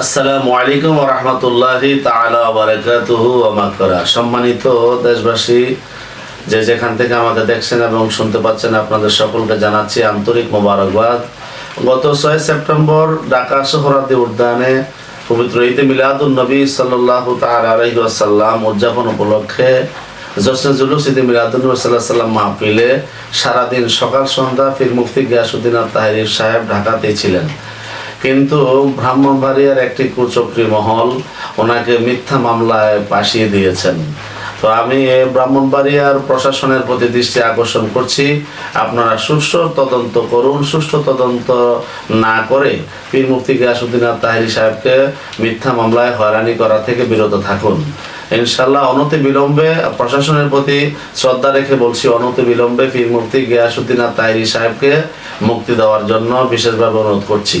আসসালামু আলাইকুম রহমতুল্লাহি মাগফিরা সম্মানিত দেশবাসী, যে যেখান থেকে আমাদের দেখছেন এবং শুনতে পাচ্ছেন, আপনাদের সকলকে জানাচ্ছি আন্তরিক মোবারকবাদ। গত ছয় সেপ্টেম্বর ঢাকা সোহরাদি উদ্যানে পবিত্র ঈদে মিলাদুন নবী আলাইহি ওয়াসাল্লাম উদযাপন উপলক্ষে জশ্নে জুলুস ঈদে মিলাদুন নবী সাল্লাল্লাহু সাল্লাম মাহফিলে সারাদিন সকাল সন্ধ্যা ফির মুফতি গিয়াসুদ্দিন তাহির সাহেব ঢাকাতেই ছিলেন। কিন্তু ব্রাহ্মণবাড়িয়ার একটি কুচক্রী মহল ওনাকে মিথ্যা মামলায় পাশিয়ে দিয়েছেন। তো আমি ব্রাহ্মণবাড়িয়ার প্রশাসনের প্রতি দৃষ্টি আকর্ষণ করছি। আপনারা সুষ্ঠু তদন্ত করুন, সুষ্ঠু তদন্ত না করে পীর মুফতি গিয়াসুদ্দিন আর তাহিরি সাহেবকে মিথ্যা মামলায় হয়রানি করা থেকে বিরত থাকুন। ইনশাল্লাহ অনতি বিলম্বে প্রশাসনের প্রতি শ্রদ্ধা রেখে বলছি, অনতি বিলম্বে পীর মুফতি গিয়াসুদ্দিন আর তাহিরি সাহেবকে মুক্তি দেওয়ার জন্য বিশেষভাবে অনুরোধ করছি।